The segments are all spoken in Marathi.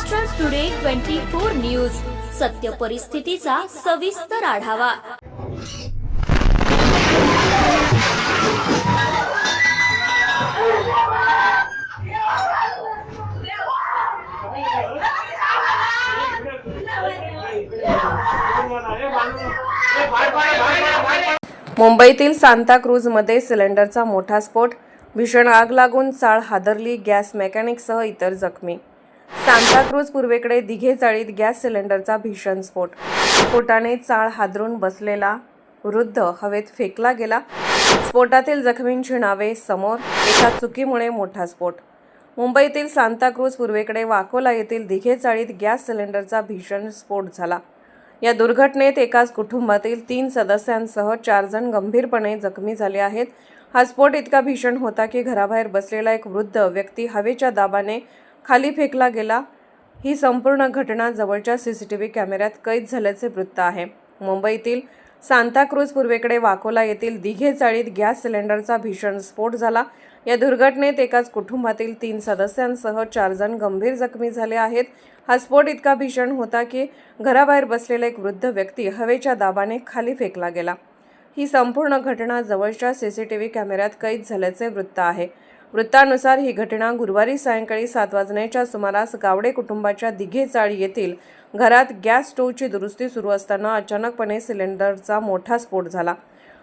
Maharashtra today twenty four news सत्य परिस्थितीचा सविस्तर आढावा. मुंबईतील सांताक्रूजमध्ये सिलेंडरचा मोठा स्फोट भीषण आग लागून चाळ हादरली गॅस मेकॅनिकसह इतर जखमी. सांताक्रूज पूर्वेकडे दिघे चाळीत गॅस सिलेंडरचा भीषण स्फोट. स्फोटाने चाळ हादरून बसलेला वृद्ध हवेत फेकला गेला. स्फोटातील जखमींची नावे समोर एका चुकीमुळे मोठा स्फोट. मुंबईतील सांताक्रूज पूर्वेकडे वाकोला येथील दिघे चाळीत गॅस सिलेंडरचा भीषण स्फोट झाला. या दुर्घटनेत एकाच कुटुंबातील तीन सदस्यांसह चार जण गंभीरपणे जखमी झाले आहेत. हा स्फोट इतका भीषण होता की घराबाहेर बसलेला एक वृद्ध व्यक्ती हवेच्या दाबाने खाली फेकला गेला. ही संपूर्ण घटना जवळच्या सी सी टी व्ही कॅमेऱ्यात कैद झाल्याचे वृत्त आहे. मुंबईतील सांताक्रूज पूर्वेकडे वाकोला येथील दिघे चाळीत गॅस सिलेंडरचा भीषण स्फोट झाला. या दुर्घटनेत एकाच कुटुंबातील तीन सदस्यांसह चार जण गंभीर जखमी झाले आहेत. हा स्फोट इतका भीषण होता की घराबाहेर बसलेला एक वृद्ध व्यक्ती हवेच्या दाबाने खाली फेकला गेला. ही संपूर्ण घटना जवळच्या सी सी टी व्ही कॅमेऱ्यात कैद झाल्याचे वृत्त आहे. वृत्तानुसार ही घटना गुरुवारी सायंकाळी सात वाजण्याच्या सुमारास गावडे कुटुंबाच्या दिघे चाळी येथील घरात गॅस स्टोव्हची दुरुस्ती सुरू असताना अचानकपणे सिलेंडरचा मोठा स्फोट झाला.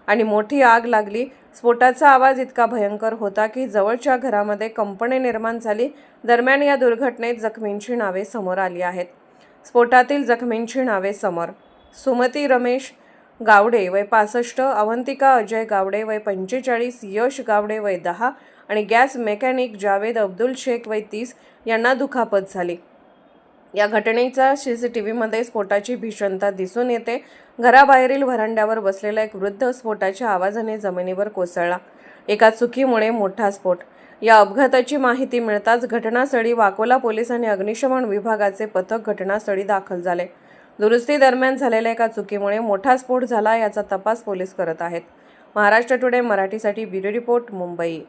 आणि मोठी आग लागली. स्फोटाचा आवाज इतका भयंकर होता की जवळच्या घरामध्ये कंपने निर्माण झाली. दरम्यान या दुर्घटनेत जखमींची नावे समोर आली आहेत. स्फोटातील जखमींची नावे समोर. सुमती रमेश गावडे वय पासष्ट अवंतिका अजय गावडे वय पंचेचाळीस यश गावडे वय दहा आणि गॅस मेकॅनिक जावेद अब्दुल शेख वय तीस यांना दुखापत झाली. या घटनेचा सी सी टी व्हीमध्ये स्फोटाची भीषणता दिसून येते. घराबाहेरील व्हरांड्यावर बसलेला एक वृद्ध स्फोटाच्या आवाजाने जमिनीवर कोसळला. एका चुकीमुळे मोठा स्फोट. या अपघाताची माहिती मिळताच घटनास्थळी वाकोला पोलीस आणि अग्निशमन विभागाचे पथक घटनास्थळी दाखल झाले. दुरुस्ती दरम्यान झालेल्या एका चुकीमुळे मोठा स्फोट झाला याचा तपास पोलीस करत आहेत. महाराष्ट्र टुडे मराठीसाठी ब्युरो रिपोर्ट मुंबई.